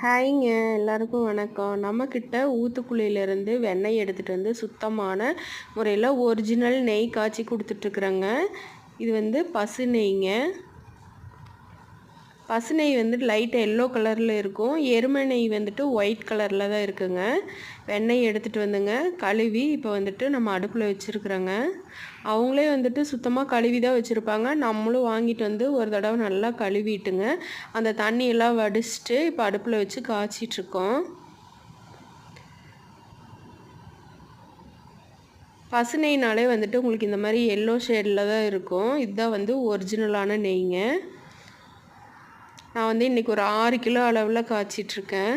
ஹாய்ங்க எல்லாருக்கும் வணக்கம். நம்மக்கிட்ட ஊத்துக்குழியிலேருந்து வெண்ணெய் எடுத்துகிட்டு வந்து சுத்தமான முறையில் ஒரிஜினல் நெய் காய்ச்சி கொடுத்துட்ருக்குறேங்க இது வந்து பசு நெய்ங்க. பசு நெய் வந்துட்டு லைட் எல்லோ கலரில் இருக்கும். எருமை நெய் வந்துட்டு ஒயிட் கலரில் தான் இருக்குங்க. வெண்ணெய் எடுத்துகிட்டு வந்துங்க. கழுவி இப்போ வந்துட்டு நம்ம அடுப்பில் வச்சுருக்குறோங்க. அவங்களே வந்துட்டு சுத்தமாக கழுவி தான் வச்சுருப்பாங்க. நம்மளும் வாங்கிட்டு வந்து ஒரு தடவை நல்லா கழுவிட்டுங்க. அந்த தண்ணியெல்லாம் வடிச்சிட்டு இப்போ அடுப்பில் வச்சு காய்ச்சிட்ருக்கோம். பசு நெய்னாலே வந்துட்டு உங்களுக்கு இந்த மாதிரி எல்லோ ஷேடில் தான் இருக்கும். இதுதான் வந்து ஒரிஜினலான நெய்ங்க. நான் வந்து இன்றைக்கி ஒரு ஆறு கிலோ அளவில் காய்ச்சிட்ருக்கேன்.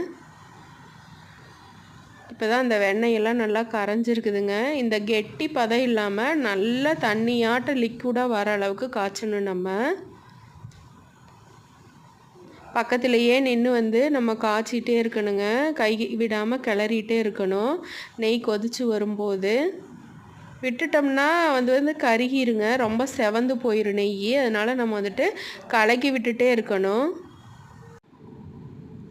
இப்போ தான் அந்த வெண்ணெயெல்லாம் நல்லா கரைஞ்சிருக்குதுங்க. இந்த கெட்டி பதம் இல்லாமல் நல்லா தண்ணியாட்ட லிக்விடாக வர அளவுக்கு காய்ச்சணும் நம்ம. பக்கத்துலேயே நின்று வந்து நம்ம காய்ச்சிட்டே இருக்கணுங்க. கை விடாமல் கிளறிட்டே இருக்கணும். நெய் கொதித்து வரும்போது. விட்டுட்டோம்னா வந்து வந்து கருகிருங்க. ரொம்ப செவந்து போயிடும் நெய் அதனால் நம்ம வந்துட்டு கலக்கி விட்டுட்டே இருக்கணும்.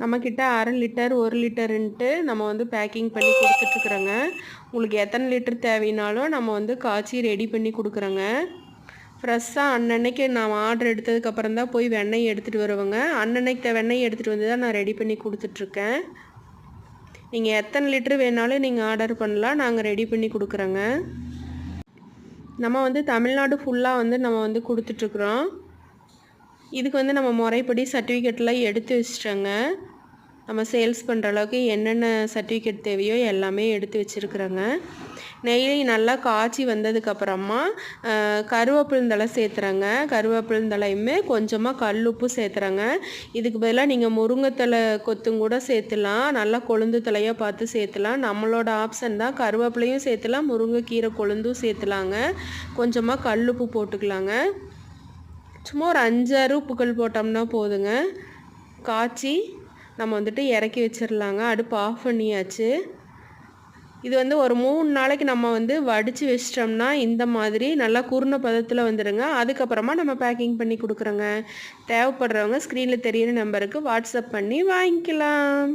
நம்மக்கிட்ட அரை லிட்டர் ஒரு லிட்டருன்ட்டு நம்ம வந்து பேக்கிங் பண்ணி கொடுத்துட்ருக்குறோங்க. உங்களுக்கு எத்தனை லிட்டர் தேவைனாலும் நம்ம வந்து காய்ச்சி ரெடி பண்ணி கொடுக்குறோங்க. ஃப்ரெஷ்ஷாக அன்னன்னைக்கு நான் ஆர்டர் எடுத்ததுக்கப்புறம் தான் போய் வெண்ணெய் எடுத்துகிட்டு வருவேங்க. அன்னன்னைக்கு வெண்ணெய் எடுத்துகிட்டு வந்து தான் நான் ரெடி பண்ணி கொடுத்துட்ருக்கேன். நீங்கள் எத்தனை லிட்டர் வேணாலும் நீங்கள் ஆர்டர் பண்ணலாம் நாங்கள் ரெடி பண்ணி கொடுக்குறோங்க. நம்ம வந்து தமிழ்நாடு ஃபுல்லாக வந்து நம்ம வந்து கொடுத்துட்ருக்குறோம். இதுக்கு வந்து நம்ம முறைப்படி சர்டிஃபிகேட்லாம் எடுத்து வச்சிட்டோங்க. நம்ம சேல்ஸ் பண்ணுற அளவுக்கு என்னென்ன சர்டிஃபிகேட் தேவையோ எல்லாமே எடுத்து வச்சுருக்குறேங்க. நெய் நல்லா காய்ச்சி வந்ததுக்கப்புறமா கருவேப்பிலந்தலை சேர்த்துறேங்க. கருவேப்பிலந்தலையுமே கொஞ்சமாக கல் உப்பு சேர்த்துறேங்க. இதுக்கு பதிலாக நீங்கள் முருங்கைத்தலை கொத்தும் கூட சேர்த்துலாம். நல்லா கொழுந்து தலையாக பார்த்து சேர்த்துலாம். நம்மளோட ஆப்ஷன் தான் கருவேப்பிலையும் சேர்த்துலாம் முருங்கைக்கீரை கொழுந்தும் சேர்த்துலாங்க. கொஞ்சமாக கல் உப்பு போட்டுக்கலாங்க. சும்மா ஒரு அஞ்சாறு உப்புக்கள் போட்டோம்னா போதுங்க. காய்ச்சி நம்ம வந்துட்டு இறக்கி வச்சிடலாங்க அடுப்பு ஆஃப் பண்ணியாச்சு. இது வந்து ஒரு மூணு நாளைக்கு நம்ம வந்து வடித்து வச்சிட்டோம்னா இந்த மாதிரி நல்லா குறுன பதத்தில் வந்துடுங்க அதுக்கப்புறமா நம்ம பேக்கிங் பண்ணி கொடுக்குறோங்க. தேவைப்படுறவங்க ஸ்க்ரீனில் தெரியிற நம்பருக்கு வாட்ஸ்அப் பண்ணி வாங்கிக்கலாம்.